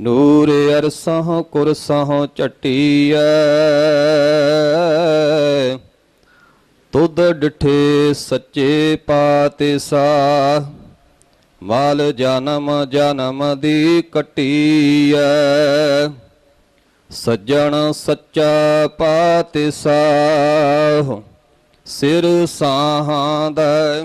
ਨੂਰ ਅਰਸਹੁ ਕੁਰਸਹੁ ਚਟੀਐ ਤੁਧ ਡਿਠੇ ਸੱਚੇ ਪਾਤਸ਼ਾਹ ਮਾਲ ਜਨਮ ਜਨਮ ਦੀ ਕਟੀਐ। ਸੱਜਣ ਸੱਚਾ ਪਾਤਸ਼ਾਹ ਸਿਰ ਸਾਹਾਂ ਦਾ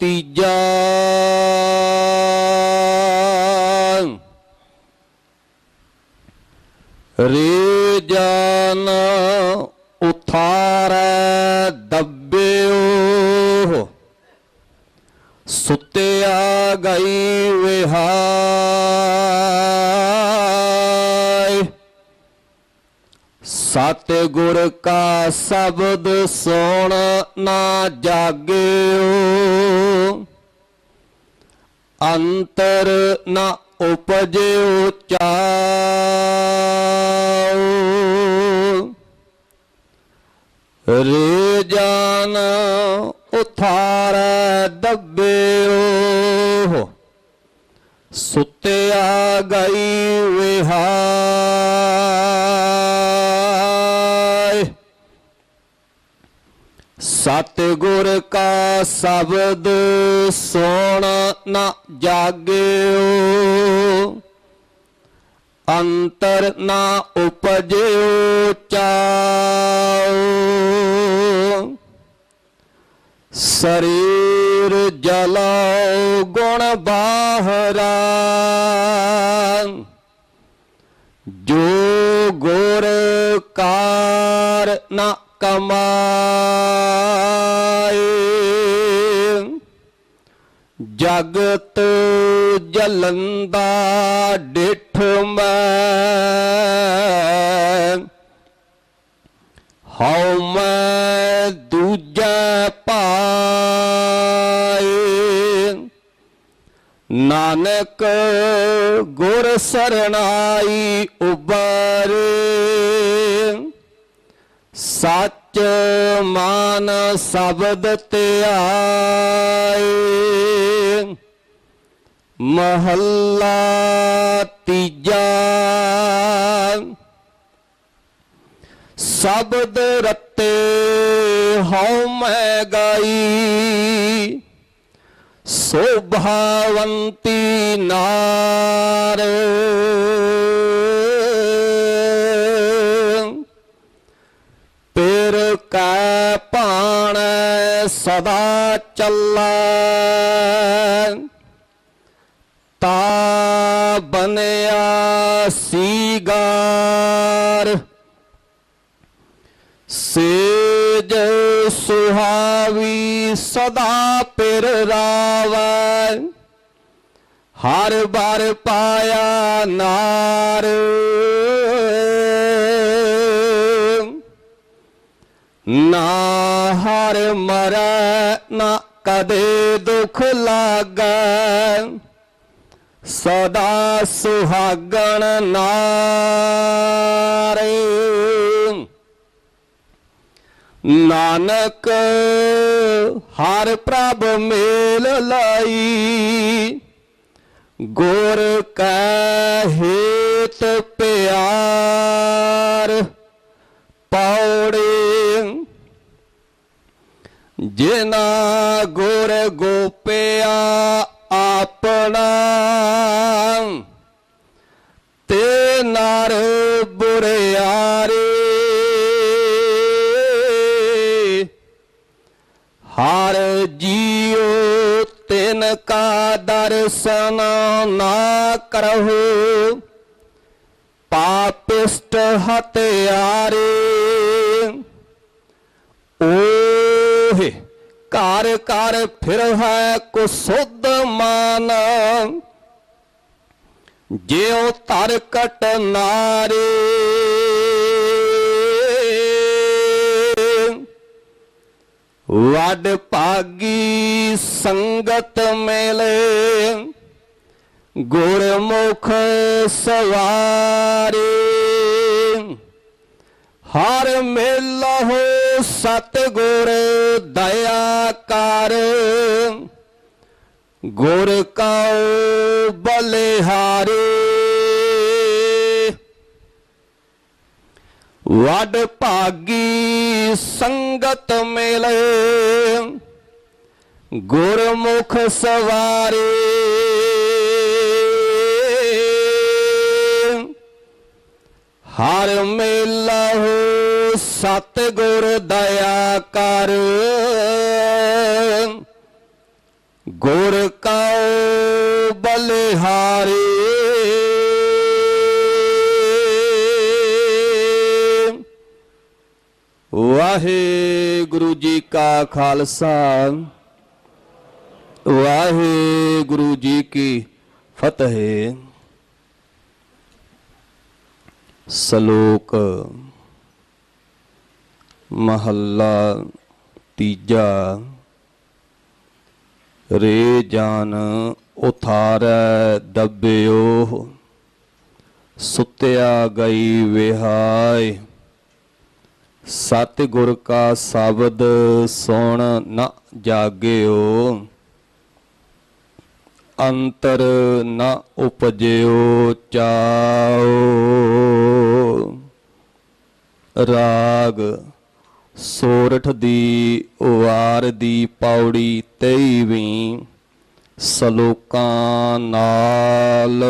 ਤੀਜਾ ਰੇ ਜਨ ਉਥਾਰੈ ਦੱਬਿਓ ਸੁੱਤਿਆ ਗਈ ਵਿਹਾਈ ਸਤ ਗੁਰ ਕਾ ਸ਼ਬਦ ਸੁਣ ਨਾ ਜਾਗਿਓ। ਅੰਤਰ ਨਾ ਉਪਜਿਓ ਚਾਉ ਰੇ ਜਾਨ ਉਥਾਰ ਦੱਬਿਓ। ਸੁੱਤਿਆ ਗਈ ਵਿਹਾਈ ਸਤ ਗੁਰ ਕਾ ਸ਼ਬਦ ਸੁਣ ਨਾ ਜਾਗਿਓ। ਅੰਤਰ ਨਾ ਉਪਜਿਓ ਚਾਉ। ਸਰੀਰ ਜਲਾਉ ਗੁਣ ਬਾਹਰਾ। ਜੋ ਗੁਰ ਕਾਰ ਨਾ ਕਮਾਏ ਜਗਤ ਜਲੰਦਾ ਡਿਠ ਮੈਂ। ਹਉ ਮੈਂ ਦੂਜਾ ਪਾਏ। ਨਾਨਕ ਗੁਰ ਸਰਣਾਈ ਉਬਰੇ। ਸੱਚ ਮਾਨ ਸ਼ਬਦ ਧਿਆਏ। ਮਹੱਲਾ ਤੀਜਾ। ਸ਼ਬਦ ਰਤੇ ਹਉ ਮੈਂ ਗਾਈ। ਸੋਭਾਵੰਤੀ ਨਾਰ। ਸਦਾ ਚੱਲੈ ਤਾ ਬਨਿਆ ਸੀਗਾਰ। ਸੇਜ ਸੁਹਾਵੀ ਸਦਾ ਪਿਰ ਰਾਵੈ ਹਰ ਬਾਰ ਪਾਇਆ ਨਾਰ। ਨਾ ਹਰ ਮਰੈ ਨਾ ਕਦੇ ਦੁਖ ਲਾਗੈ। ਸਦਾ ਸੁਹਾਗਣ ਨਾਰੇ। ਨਾਨਕ ਹਰ ਪ੍ਰਭ ਮੇਲ ਲਾਈ, ਗੁਰ ਕੈ ਹੇਤ ਪਿਆਰ ਜਿਨਾ ਗੁਰ ਗੋਪਿਆ ਆਪਣਾ, ਤੇ ਨਰ ਬੁਰਿਆਰੇ। ਹਰ ਜੀਉ ਤਿਨ ਕਾ ਦਰਸ਼ਨ ਨਾ ਕਰਹੁ, ਪਾਪਿਸ਼ਟ ਹਤਿਆਰੇ ਘਰ ਘਰ ਫਿਰ ਹੈ ਕੋ ਸੁਧ ਮਾਨ। ਜਿਉ ਤਰ ਕਟ ਨਾਰੇ। ਵਡ ਭਾਗੀ ਸੰਗਤ ਮਿਲੇ। ਗੁਰਮੁਖ ਸਵਾਰੇ। ਹਰ ਮੇਲਾ ਹੋ ਮੇਲਹੁ ਸਤਿਗੁਰ ਦਇਆ ਕਰ। ਗੁਰ ਕਉ ਬਲਿਹਾਰੇ। ਵਡ ਭਾਗੀ ਸੰਗਤ ਮਿਲੇ। ਗੁਰਮੁਖ ਸਵਾਰੇ। ਹਰ ਮੇਲਹੁ ਸਤਿਗੁਰ ਦਇਆ ਕਰ। ਗੁਰ ਕਉ ਬਲਿਹਾਰੀ। ਵਾਹਿਗੁਰੂ ਜੀ ਕਾ ਖਾਲਸਾ। ਵਾਹਿਗੁਰੂ ਜੀ ਕੀ ਫਤਿਹ। ਸ਼ਲੋਕ ਮਹੱਲਾ ਤੀਜਾ। ਰੇ ਜਾਨ ਉਥਾਰੈ ਦੱਬਿਓ, ਸੁੱਤਿਆ ਗਈ ਵਿਹਾय ਸਤਿਗੁਰ ਕਾ ਸ਼ਬਦ ਸੁਣ ਨ ਜਾਗਿਓ, ਅੰਤਰ ਨ ਉਪਜਿਓ ਚਾਓ। ਰਾਗ ਸੋਰਠ ਦੀ ਵਾਰ ਦੀ ਪੌੜੀ 23ਵੀਂ ਸਲੋਕਾਂ ਨਾਲ